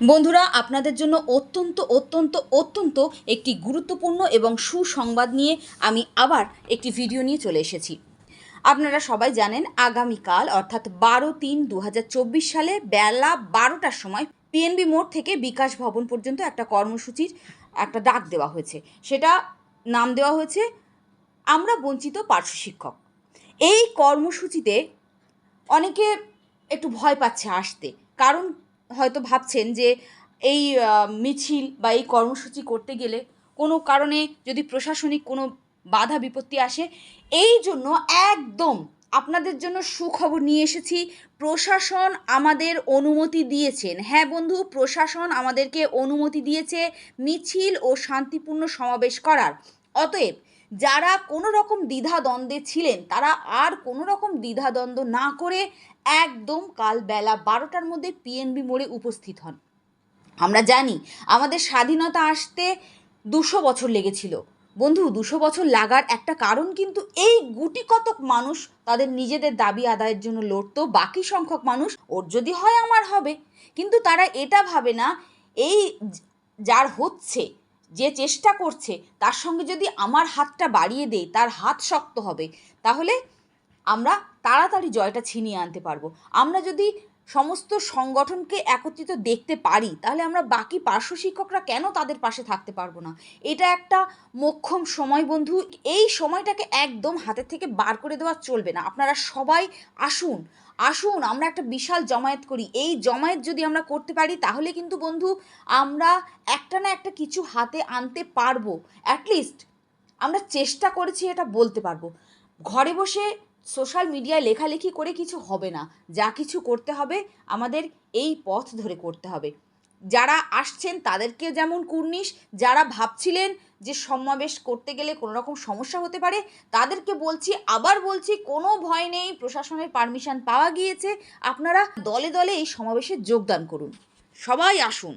বন্ধুরা, আপনাদের জন্য অত্যন্ত অত্যন্ত অত্যন্ত একটি গুরুত্বপূর্ণ এবং সুসংবাদ নিয়ে আমি আবার একটি ভিডিও নিয়ে চলে এসেছি। আপনারা সবাই জানেন, আগামীকাল অর্থাৎ বারো তিন দু সালে বেলা বারোটার সময় পিএনবি মোড় থেকে বিকাশ ভবন পর্যন্ত একটা কর্মসূচির একটা ডাক দেওয়া হয়েছে। সেটা নাম দেওয়া হয়েছে, আমরা বঞ্চিত পার্শ্ব শিক্ষক। এই কর্মসূচিতে অনেকে একটু ভয় পাচ্ছে আসতে। কারণ হয়তো ভাবছেন যে এই মিছিল বা এই কর্মসূচি করতে গেলে কোনো কারণে যদি প্রশাসনিক কোনো বাধা, বিপত্তি আসে, এই জন্য একদম আপনাদের জন্য সুখবর নিয়ে এসেছি। প্রশাসন আমাদের অনুমতি দিয়েছেন। হ্যাঁ বন্ধু, প্রশাসন আমাদেরকে অনুমতি দিয়েছে মিছিল ও শান্তিপূর্ণ সমাবেশ করার। অতএব যারা কোনো রকম দ্বিধাদ্বন্দ্বে ছিলেন, তারা আর কোনো রকম দ্বিধাদ্বন্দ্ব না করে একদম কাল বেলা বারোটার মধ্যে পিএনবি মোড়ে উপস্থিত হন। আমরা জানি আমাদের স্বাধীনতা আসতে দুশো বছর লেগেছিল। বন্ধু, দুশো বছর লাগার একটা কারণ কিন্তু এই গুটি কতক মানুষ তাদের নিজেদের দাবি আদায়ের জন্য লড়তো, বাকি সংখ্যক মানুষ ওর যদি হয় আমার হবে। কিন্তু তারা এটা ভাবে না, এই যার হচ্ছে, যে চেষ্টা করছে, তার সঙ্গে যদি আমার হাতটা বাড়িয়ে দেই তার হাত শক্ত হবে, তাহলে আমরা তাড়াতাড়ি জয়টা ছিনিয়ে আনতে পারব। আমরা যদি সমস্ত সংগঠনকে একত্রিত দেখতে পারি, তাহলে আমরা বাকি পার্শ্ব শিক্ষকরা কেন তাদের পাশে থাকতে পারব না? এটা একটা মোক্ষম সময় বন্ধু। এই সময়টাকে একদম হাতের থেকে বার করে দেওয়া চলবে না। আপনারা সবাই আসুন আসুন, আমরা একটা বিশাল জমায়েত করি। এই জমায়েত যদি আমরা করতে পারি, তাহলে কিন্তু বন্ধু, আমরা একটা না একটা কিছু হাতে আনতে পারব। অ্যাটলিস্ট আমরা চেষ্টা করেছি এটা বলতে পারব। ঘরে বসে সোশ্যাল মিডিয়ায় লেখালেখি করে কিছু হবে না। যা কিছু করতে হবে, আমাদের এই পথ ধরে করতে হবে। যারা আসছেন, তাদেরকে যেমন কুর্নিশ, যারা ভাবছিলেন যে সমাবেশ করতে গেলে কোনো রকম সমস্যা হতে পারে, তাদেরকে বলছি, আবার বলছি, কোনো ভয় নেই, প্রশাসনের পারমিশন পাওয়া গিয়েছে, আপনারা দলে দলে এই সমাবেশে যোগদান করুন। সবাই আসুন।